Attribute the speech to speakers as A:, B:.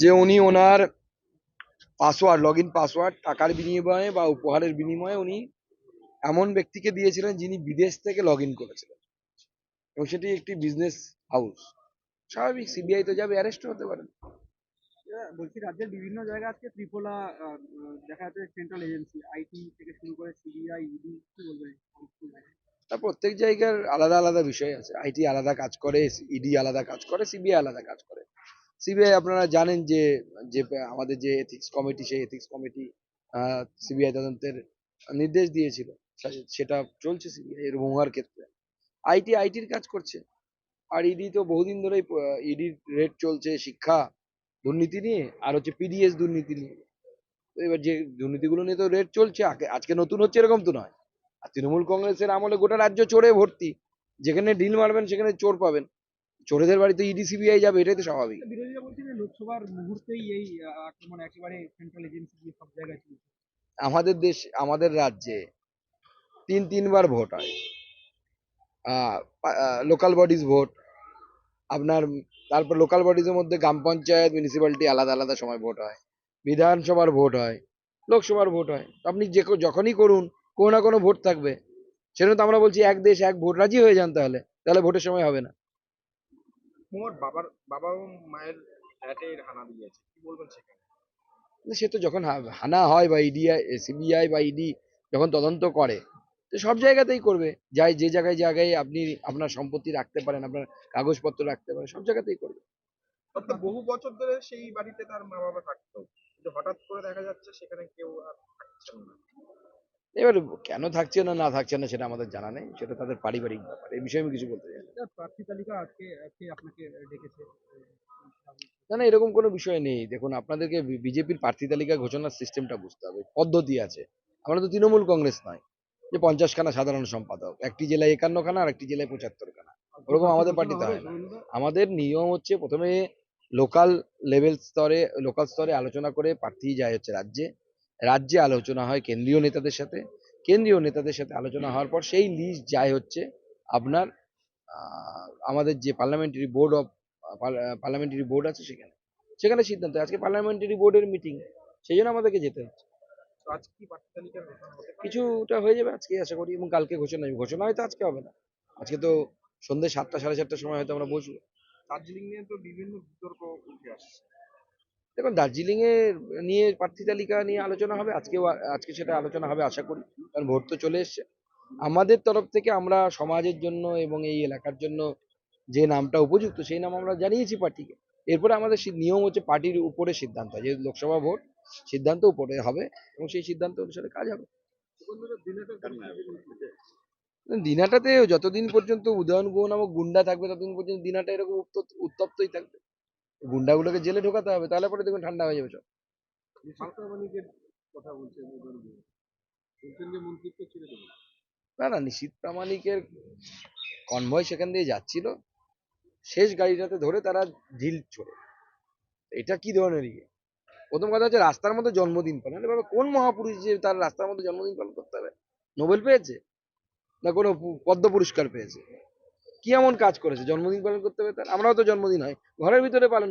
A: যে উনি ওনার পাসওয়ার্ড লগ ইন পাসওয়ার্ড টাকার বিনিময়ে বা উপহারের বিনিময়ে উনি এমন ব্যক্তিকে দিয়েছিলেন যিনি বিদেশ থেকে লগ ইন করেছিলেন। এবং সেটি একটি বিজনেস হাউস স্বাভাবিক সিবিআই তো যাবে অ্যারেস্ট হতে পারেন
B: বলছি রাজ্যের বিভিন্ন জায়গা আজকে ত্রিপোলা দেখা যাচ্ছে সেন্ট্রাল এজেন্সি আইটি থেকে শুরু করে সিবিআই ইডি কি বলবেন
A: তা প্রত্যেক জায়গার আলাদা আলাদা বিষয় আছে। আইটি আলাদা কাজ করে ইডি আলাদা কাজ করে সিবিআই আলাদা কাজ করে। সিবিআই আপনারা জানেন যে যে আমাদের যে এথিক্স কমিটি সেই এথিক্স কমিটি সিবিআই তদন্তের নির্দেশ দিয়েছিল। সেটা চলছে সিবিআই এর মহুয়ার ক্ষেত্রে। আইটি আইটির কাজ করছে। আর ইডি তো বহুদিন ধরেই ইডির রেট চলছে শিক্ষা, দুর্নীতি নিয়ে, আর হচ্ছে পিডিএস দুর্নীতি নিয়ে। তো এবার যে দুর্নীতিগুলো নিয়ে তো রেট চলছে আজকে নতুন হচ্ছে এরকম তো নয়। আর তৃণমূল কংগ্রেসের আমলে গোটা রাজ্য চোরে ভর্তি। যেখানে ডিল মারবেন, সেখানে চোর পাবেন। চোরেদের বাড়িতে ইডি সিবিআই যাবে এটাই তো স্বাভাবিক।
B: বিরোধীরা বলছে যে লোকসভার মুহূর্তেই এই আক্রমণ একেবারে সেন্ট্রাল এজেন্সি দিয়ে সব জায়গায় চলছে
A: আমাদের দেশ আমাদের রাজ্যে তিন তিনবার ভোট হয়। লোকাল বডিজ ভোট আপনার তারপর লোকাল বডিজের মধ্যে গ্রাম পঞ্চায়েত মিউনিসিপ্যালিটি আলাদা আলাদা সময় ভোট হয়। বিধানসভার ভোট হয় লোকসভার ভোট হয়। আপনি যে যখনই করুন কোনো না কোনো ভোট থাকবে। সেজন্য তো আমরা বলছি এক দেশ এক ভোট রাজি হয়ে যান তাহলে। তাহলে ভোটের সময় হবে না।
C: মোর বাবার বাবা ও মায়ের ফ্ল্যাটে হানা দিয়েছে। কি বলবেন সেখানে?
A: সে তো যখন হানা হয় বা ইডি সিবিআই বা ইডি যখন তদন্ত করে তো সব জায়গাতেই করবে। যাই যে জায়গায় জায়গায় আপনি আপনার সম্পত্তি রাখতে পারেন আপনার কাগজপত্র রাখতে পারেন সব জায়গাতেই করবে।
C: বহু বছর ধরে সেই বাড়িতে তার মা বাবা থাকতো। কিন্তু হঠাৎ করে দেখা যাচ্ছে সেখানে কেউ আর থাকছেন না।
A: এবার কেন থাকছে না না থাকছে না সেটা আমাদের জানা নেই। সেটা তাদের পারিবারিক ব্যাপার। এই বিষয়ে আমি কিছু বলতে চাই না।
B: প্রার্থী তালিকা আজকে আজকে আপনাকে ডেকেছে?
A: না না এরকম কোনো বিষয় নেই। দেখুন আপনাদেরকে বিজেপির প্রার্থী তালিকা ঘোষণার সিস্টেমটা বুঝতে হবে। পদ্ধতি আছে। আমরা তো তৃণমূল কংগ্রেস নয়। যে পঞ্চাশ খানা সাধারণ সম্পাদক একটি জেলায় একান্ন খানা আর একটি জেলায় পঁচাত্তর খানা ওরকম আমাদের পার্টিতে হয় না। আমাদের নিয়ম হচ্ছে প্রথমে লোকাল লেভেল স্তরে লোকাল স্তরে আলোচনা করে প্রার্থী যায় হচ্ছে রাজ্যে। রাজ্যে আলোচনা হয় কেন্দ্রীয় নেতাদের সাথে। কেন্দ্রীয় নেতাদের সাথে আলোচনা হওয়ার পর সেই লিস্ট যায় হচ্ছে আপনার আমাদের যে parliamentary board of parliamentary board আছে সেখানে। সেখানে সিদ্ধান্ত আজকে পার্লামেন্টারি বোর্ডের মিটিং সেই জন্য আমাদেরকে যেতে হচ্ছে? কিছুটা হয়ে যাবে আজকে আশা করি এবং কালকে ঘোষণা হবে। ঘোষণা হয়তো আজকে হবে না। আজকে তো সন্ধ্যে সাতটা সাড়ে সাতটার সময় হয়তো আমরা বসবো।
C: দার্জিলিং নিয়ে তো বিভিন্ন বিতর্ক উঠে আসছে।
A: দেখুন দার্জিলিং এর নিয়ে প্রার্থী তালিকা নিয়ে আলোচনা হবে, আজকেও, আজকে সেটা আলোচনা হবে আশা করি, কারণ ভোট তো চলে এসছে। আমাদের তরফ থেকে আমরা সমাজের জন্য এবং এই এলাকার জন্য যে নামটা উপযুক্ত, সেই নাম আমরা জানিয়েছি পার্টিকে। এরপরে আমাদের নিয়ম হচ্ছে পার্টির উপরে সিদ্ধান্ত হয় যেহেতু লোকসভা ভোট সিদ্ধান্ত উপরে হবে এবং সেই সিদ্ধান্ত অনুসারে কাজ হবে। দিনাটাতে যতদিন পর্যন্ত উদয়ন গুহ নামক গুন্ডা থাকবে, ততদিন পর্যন্ত দিনাটা এরকম উত্তপ্ত- উত্তপ্তই থাকবে। গুন্ডাগুলোকে জেলে ঢোকাতে হবে তাহলে পরে দেখবেন ঠান্ডা হয়ে যাবে সব।
B: কথা বলছেন
A: না না নিশীত প্রামাণিকের কনভয় সেখান দিয়ে যাচ্ছিল। শেষ গাড়িটাতে ধরে তারা ঢিল ছোড়ে। এটা কি ধরনের ইয়ে? প্রথম কথা হচ্ছে রাস্তার মধ্যে জন্মদিন পালন। এবার কোন মহাপুরুষ যে তার রাস্তার মধ্যে জন্মদিন পালন করতে হবে? নোবেল পেয়েছে? না কোনো পদ্ম পুরস্কার পেয়েছে? কি এমন কাজ করেছে জন্মদিন পালন করতে হবে তার আমরাও তো জন্মদিন হয় ঘরের ভিতরে পালন।